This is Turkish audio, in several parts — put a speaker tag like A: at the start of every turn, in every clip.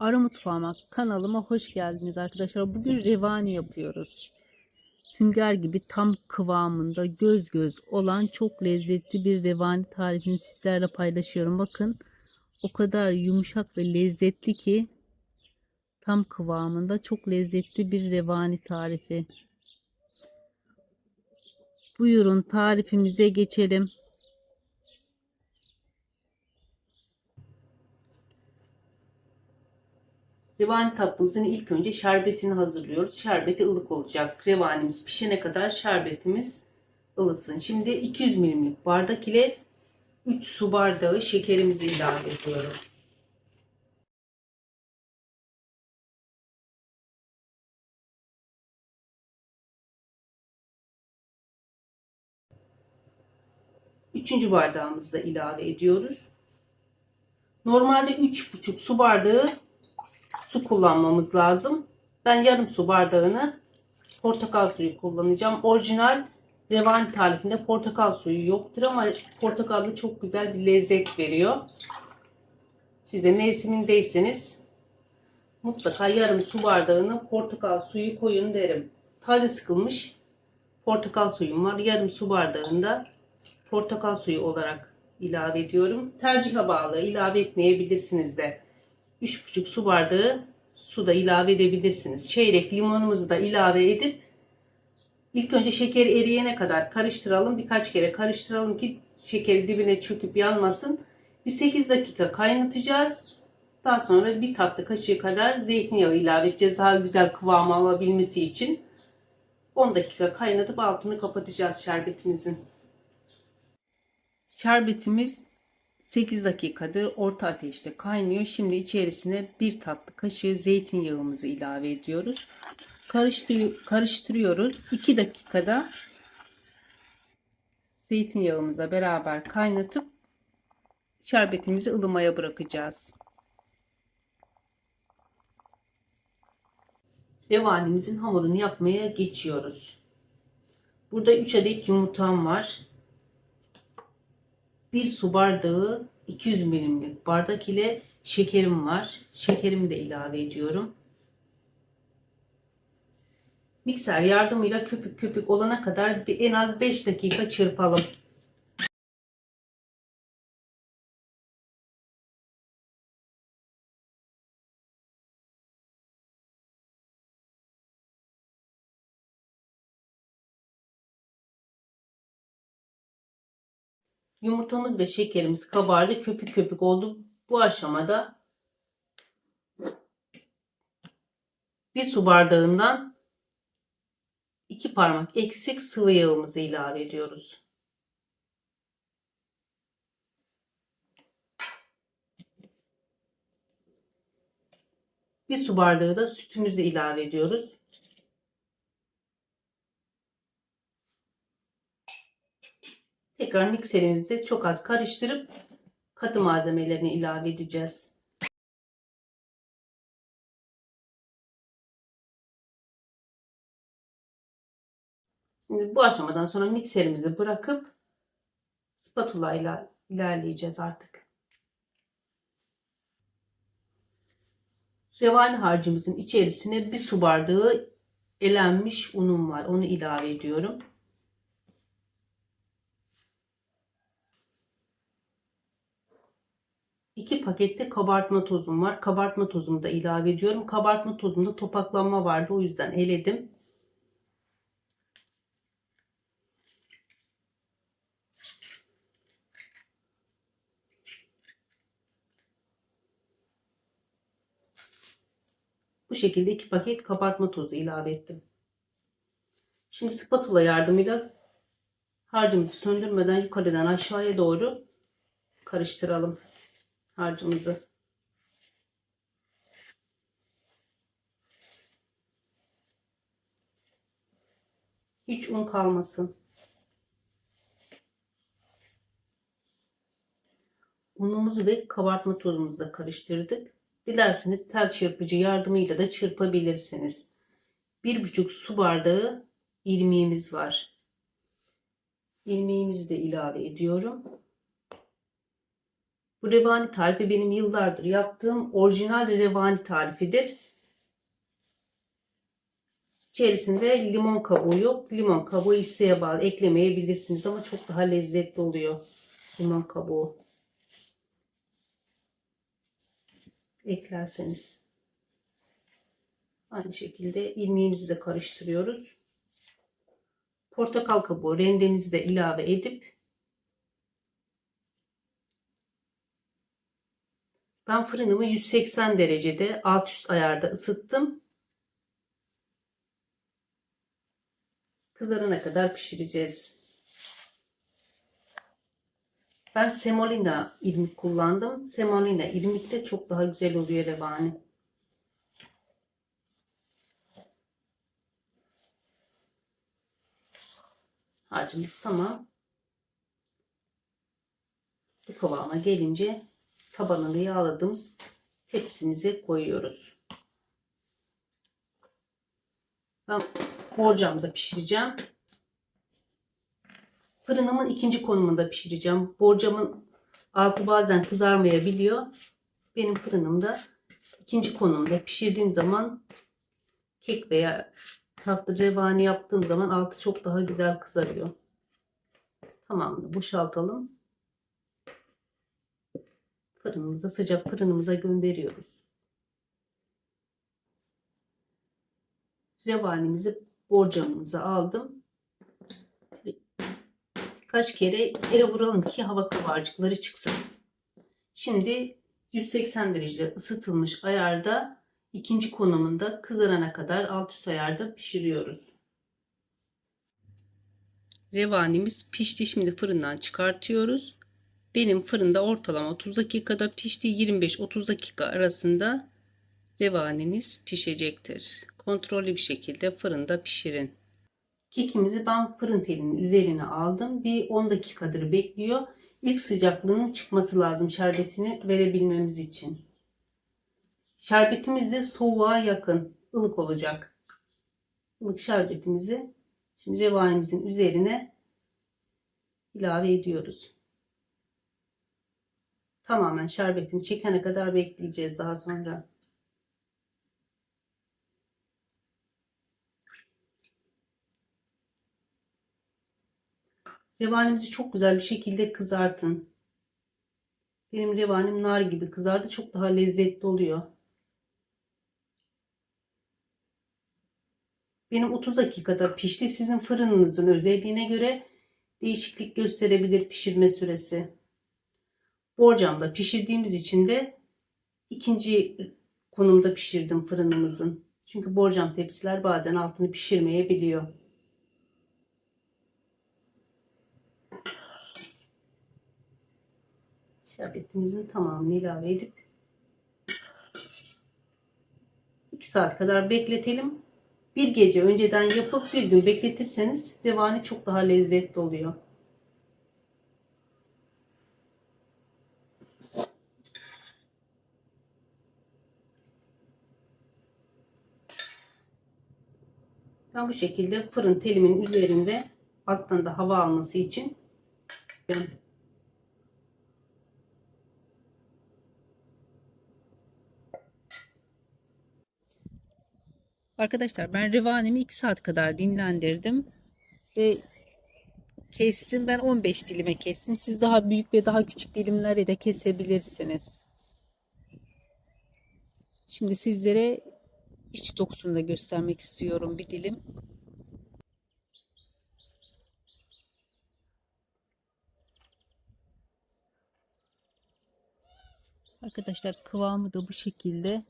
A: Ara Mutfağıma kanalıma hoş geldiniz arkadaşlar. Bugün revani yapıyoruz. Sünger gibi tam kıvamında göz göz olan çok lezzetli bir revani tarifini sizlerle paylaşıyorum. Bakın o kadar yumuşak ve lezzetli ki tam kıvamında çok lezzetli bir revani tarifi. Buyurun tarifimize geçelim. Revani tatlımızın ilk önce şerbetini hazırlıyoruz. Şerbeti ılık olacak. Revanimiz pişene kadar şerbetimiz ılısın. Şimdi 200 milimlik bardak ile 3 su bardağı şekerimizi ilave ediyorum. Üçüncü bardağımızı da ilave ediyoruz. Normalde 3,5 su bardağı su kullanmamız lazım. Ben yarım su bardağını portakal suyu kullanacağım. Orijinal revani tarifinde portakal suyu yoktur ama portakallı çok güzel bir lezzet veriyor. Size mevsimindeyseniz mutlaka yarım su bardağını portakal suyu koyun derim. Taze sıkılmış portakal suyum var. Yarım su bardağında portakal suyu olarak ilave ediyorum. Tercihe bağlı ilave etmeyebilirsiniz de. 3,5 su bardağı su da ilave edebilirsiniz. Çeyrek limonumuzu da ilave edip ilk önce şekeri eriyene kadar karıştıralım. Birkaç kere karıştıralım ki şekeri dibine çöküp yanmasın. Bir 8 dakika kaynatacağız. Daha sonra bir tatlı kaşığı kadar zeytinyağı ilave edeceğiz. Daha güzel kıvam alabilmesi için. 10 dakika kaynatıp altını kapatacağız şerbetimizin. Şerbetimiz 8 dakikadır orta ateşte kaynıyor. Şimdi içerisine bir tatlı kaşığı zeytinyağımızı ilave ediyoruz. Karıştır karıştırıyoruz. 2 dakikada zeytinyağımızla beraber kaynatıp şerbetimizi ılımaya bırakacağız. Revanimizin hamurunu yapmaya geçiyoruz. Burada 3 adet yumurtam var. 1 su bardağı 200 milimlik bardak ile şekerim var. Şekerimi de ilave ediyorum. Mikser yardımıyla köpük köpük olana kadar en az 5 dakika çırpalım. Yumurtamız ve şekerimiz kabardı. Köpük köpük oldu. Bu aşamada bir su bardağından iki parmak eksik sıvı yağımızı ilave ediyoruz. Bir su bardağı da sütümüzü ilave ediyoruz. Tekrar mikserimizde çok az karıştırıp katı malzemelerini ilave edeceğiz. Şimdi bu aşamadan sonra mikserimizi bırakıp spatula ile ilerleyeceğiz artık. Revani harcımızın içerisine bir su bardağı elenmiş unum var. Onu ilave ediyorum. İki pakette kabartma tozum var. Kabartma tozumu da ilave ediyorum. Kabartma tozumda topaklanma vardı. O yüzden eledim. Bu şekilde iki paket kabartma tozu ilave ettim. Şimdi spatula yardımıyla harcımızı söndürmeden yukarıdan aşağıya doğru karıştıralım harcımızı. Hiç un kalmasın. Unumuzu ve kabartma tozumuzu karıştırdık. Dilerseniz tel çırpıcı yardımıyla da çırpabilirsiniz. 1,5 su bardağı irmiğimiz var. İrmiğimizi de ilave ediyorum. Bu revani tarifi benim yıllardır yaptığım orijinal revani tarifidir. İçerisinde limon kabuğu yok. Limon kabuğu isteğe bağlı eklemeyebilirsiniz ama çok daha lezzetli oluyor limon kabuğu. Eklerseniz. Aynı şekilde ilmeğimizi de karıştırıyoruz. Portakal kabuğu rendemizi de ilave edip ben fırınımı 180 derecede alt üst ayarda ısıttım. Kızarana kadar pişireceğiz. Ben semolina irmik kullandım. Semolina irmik de çok daha güzel oluyor revani. Harcımız tamam. Bu kıvama gelince tabanını yağladığımız tepsimize koyuyoruz. Ben borcamda pişireceğim. Fırınımın ikinci konumunda pişireceğim. Borcamın altı bazen kızarmayabiliyor. Benim fırınımda ikinci konumda pişirdiğim zaman kek veya tatlı revani yaptığım zaman altı çok daha güzel kızarıyor. Tamamını boşaltalım. Fırınımıza sıcak fırınımıza gönderiyoruz. Revanimizi borcamımıza aldım. Kaç kere yere vuralım ki hava kabarcıkları çıksın. Şimdi 180 derece ısıtılmış ayarda ikinci konumunda kızarana kadar alt üst ayarda pişiriyoruz. Revanimiz pişti. Şimdi fırından çıkartıyoruz. Benim fırında ortalama 30 dakikada pişti. 25-30 dakika arasında revaniniz pişecektir. Kontrollü bir şekilde fırında pişirin. Kekimizi ben fırın telinin üzerine aldım. Bir 10 dakikadır bekliyor. İlk sıcaklığının çıkması lazım şerbetini verebilmemiz için. Şerbetimiz de soğuğa yakın, ılık olacak. Ilık şerbetimizi şimdi revanimizin üzerine ilave ediyoruz. Tamamen şerbetini çekene kadar bekleyeceğiz daha sonra. Revanimizi çok güzel bir şekilde kızartın. Benim revanim nar gibi kızardı. Çok daha lezzetli oluyor. Benim 30 dakikada pişti. Sizin fırınınızın özelliğine göre değişiklik gösterebilir pişirme süresi. Borcamda pişirdiğimiz için de ikinci konumda pişirdim fırınımızın. Çünkü borcam tepsiler bazen altını pişirmeyebiliyor. Şerbetimizin tamamını ilave edip 2 saat kadar bekletelim. Bir gece önceden yapıp bir gün bekletirseniz revani çok daha lezzetli oluyor. Ben bu şekilde fırın telimin üzerinde alttan da hava alması için Arkadaşlar ben revanemi 2 saat kadar dinlendirdim. Ve kestim. Ben 15 dilime kestim. Siz daha büyük ve daha küçük dilimlere de kesebilirsiniz. Şimdi sizlere iç dokusunu da göstermek istiyorum bir dilim. Arkadaşlar kıvamı da bu şekilde.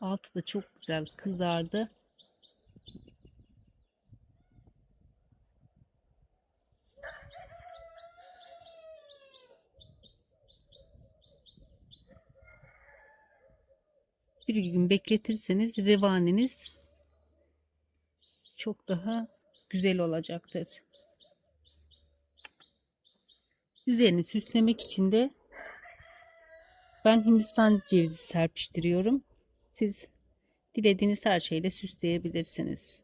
A: Altı da çok güzel kızardı. Bir gün bekletirseniz revaniniz çok daha güzel olacaktır. Üzerini süslemek için de ben Hindistan cevizi serpiştiriyorum. Siz dilediğiniz her şeyle süsleyebilirsiniz.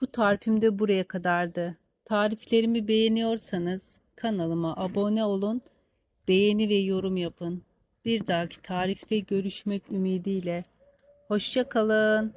A: Bu tarifim de buraya kadardı. Tariflerimi beğeniyorsanız kanalıma abone olun, beğeni ve yorum yapın. Bir dahaki tarifte görüşmek ümidiyle. Hoşça kalın.